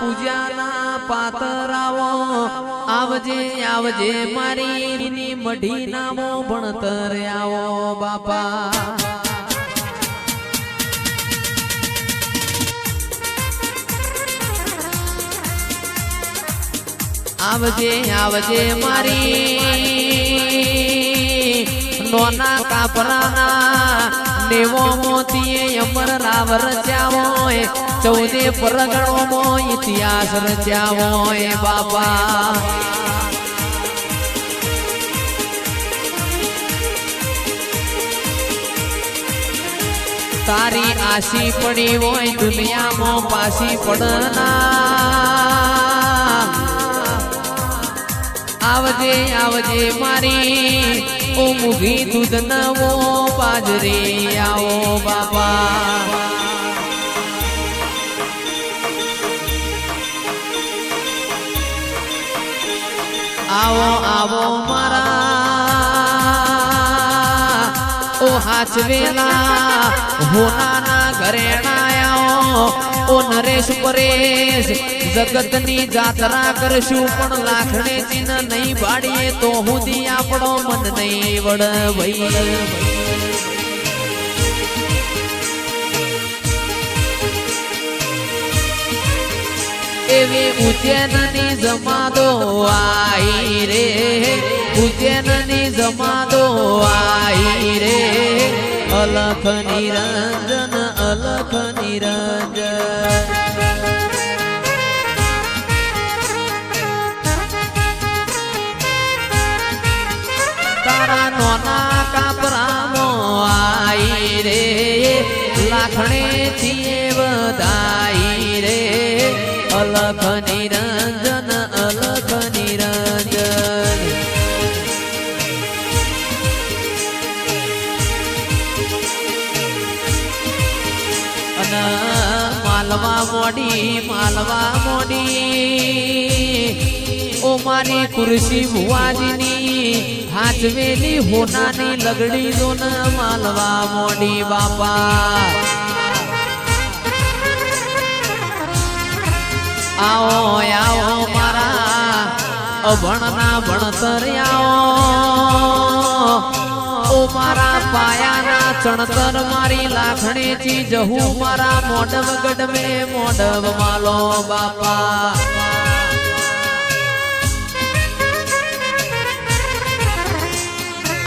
પૂજાના પાતરાવો આવજે આવજે મારી મઢી નામો ભણતર આવો, બાપા. આવજે આવજે મારી નોના કાપરાના નેવો મોતીએ અમર રાવ રચ્યા હોય, ચૌદે પરગણો ઇતિહાસ રચ્યા હોય બાપા. તારી આશી પડી હોય, દુનિયામાં પાછી પડના આવજે આવજે મારી ઓ મુગી દૂધ નવો પાજરી આવો બાપા. આવો આવો મારા. ઓ હાચવેલા હોનાના ઘરેણાયાઓ ઓ નરેશ પરેશ, જગતની જાત્રા કરશું પણ લાખણે ચીન નહીં પાડીએ તો હુદી આપણો મન નહીં વડ ભાઈ. એવી ઉજ્જૈનની જમાદો આઈ રે ઉજ્જૈનની જમાદો આઈ રે. અલખ નિરંજન, અલખ નિરંજન માલવા મોડી માલવા મોડી. ઓ મારી ખુરશી ભુવાજીની, હાચવેલી હોનાની લગડી દો ને માલવા મોડી બાપા. આવો આવો મારા અભણના ભણતર આવો મારા પાયાના ચણતર મારી લાખણી ચી જહુ મારા મોઢવ ગઢવે મોઢવ માલો બાપા.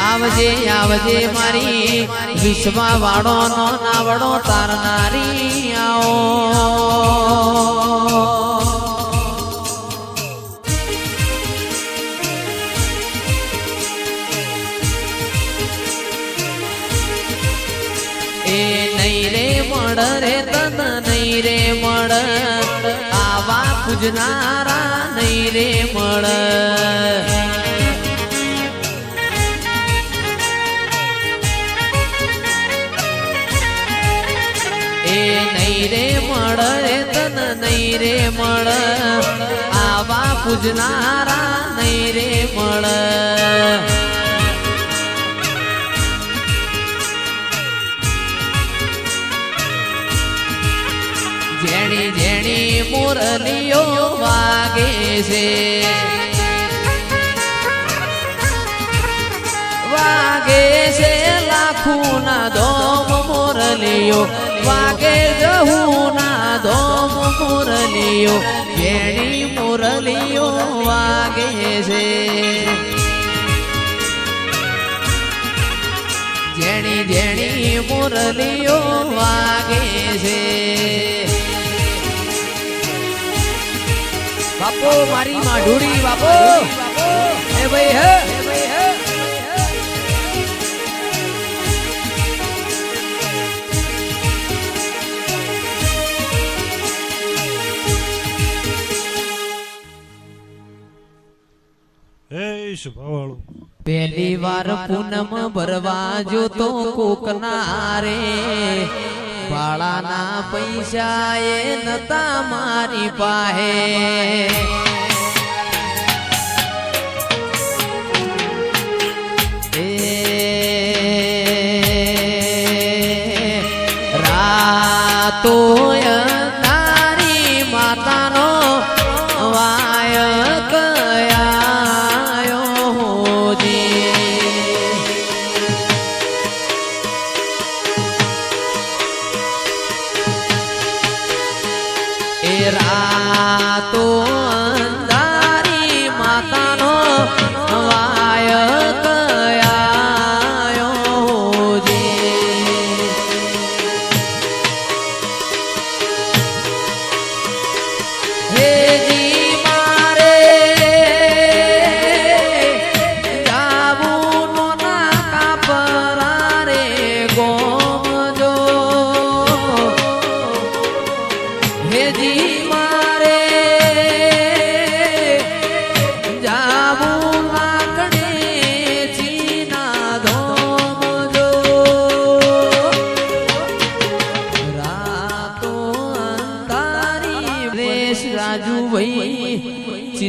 આવજે આવજે મારી વિશ્વા વાળો નો નાવડો, તારનારી આવો. મળ રે તન નહીં રે મળ. આવા પૂજનારા નહીં રે મળ. એ નહીં રે મળ રે તન નહીં રે મળ. આવા પૂજનારા નહીં રે મળ. જેણી જેણી મુરલીઓ વાગે છે. વાગે છે લાખુના દોમ મુરલીઓ. વાગે જહુના દોમ મુરલીઓ. જેણી મુરલીઓ વાગે છે. જેણી જેણી મુરલીઓ વાગે છે. બાપો મારી માઢુડી બાપો એ ભાઈ હે? પહેલી વાર પૂનમ ભરવા જો તો કોકના રે. ભાડાના પૈસા એ નતા મારી પાહે રાતો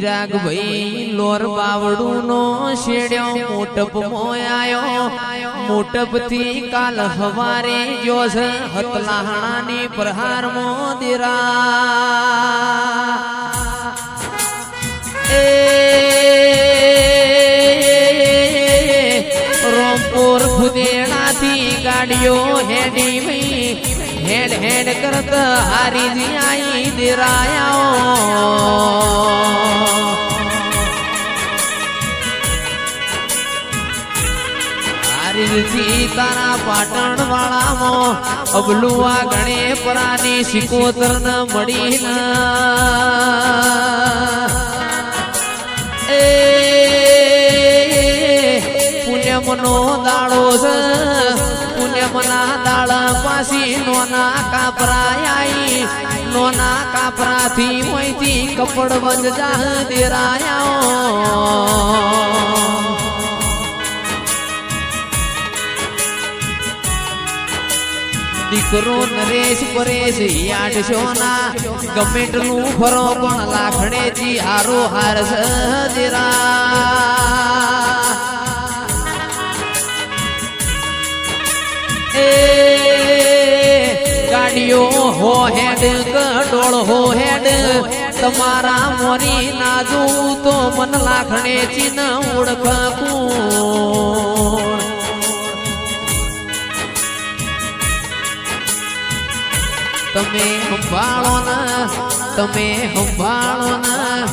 ચિરાગ ભાઈ લોર બાવડું નો શેડ્યો, મોટપ મોયાયો. મોટપથી કાલ હવારે જો હતલાહણા ની પ્રહાર એ રોમપુર ખુદેડાથી ગાડીઓ હેડી મઈ હેડ હેડ કરત હારી આઈ દિરાયાઓ હારીથી તારા પાટણ વાળામાં અબલું ગણે પરાની મળી એ પુણ્યમનો દાડો છે. પુણ્યમના દાળ પાછી નોના કાપરાયાઈ નોના કાપરાથી મોઈથી કપડ બંધ જા દેરાયા. દીકરો નરેશ પરેશ આઠસો સોના. ગમેટલું ફરો પણ લાખણેજી હારો હાર સજરા તમારા મોરી ના જોઉં તો મન લાખણે ચીન ઓળખ તમે હંભાળો ના તમે હંભાળો ના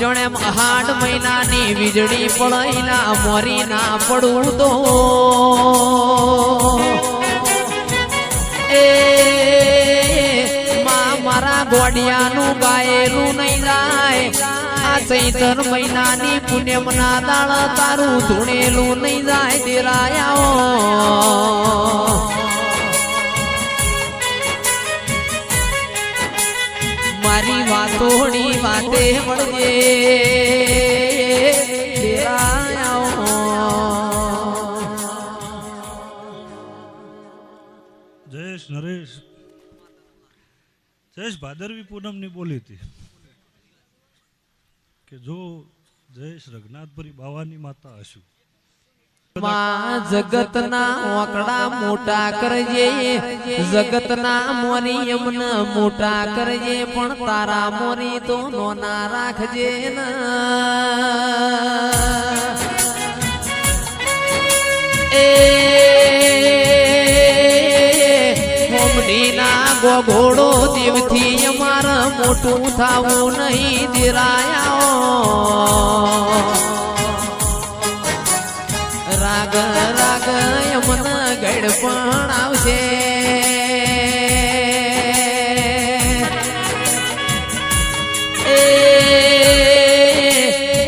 જોણે હાડ મહિનાની વીજળી પડેલા મોરી ના પડું તો. એ મારા ગોડિયાનું ગાયેલું નહીં જાય. આ ચૈતર મહિનાની પુણ્યમના દાળ તારું ધૂણેલું નહીં જાય દેરાયાઓ. મારી વાતોડી વાતે મળજે જયેશ ભાદરવી પૂનમની બોલી હતી કે જો જયેશ રઘનાથપુરી બાવાની માતા હશું. જગતના ઓકડા મોટા કરજે જગતના મોરી એમને મોટા કરજે પણ તારા મોરી તો નોના રાખજે ન. હોમડીના ઘોડો દેવથી અમાર મોટું થાવું નહીં દિરાયા. રાગ રાગ યમન ગડપણ આવશે.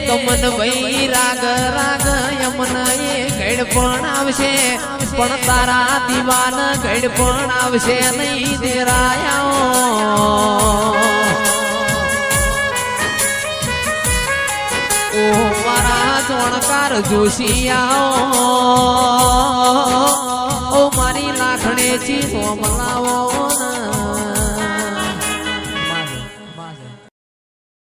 કમન ભાઈ રાગ રાગ યમન એ ગડપણ આવશે. પણ તારા દીવાન ગઢ પણ આવશે નહીં દેરાયા. ઓ મારા ચોણકાર જોશિયાઓ. ઓ મારી લાખણે ચી સોમલાવો ના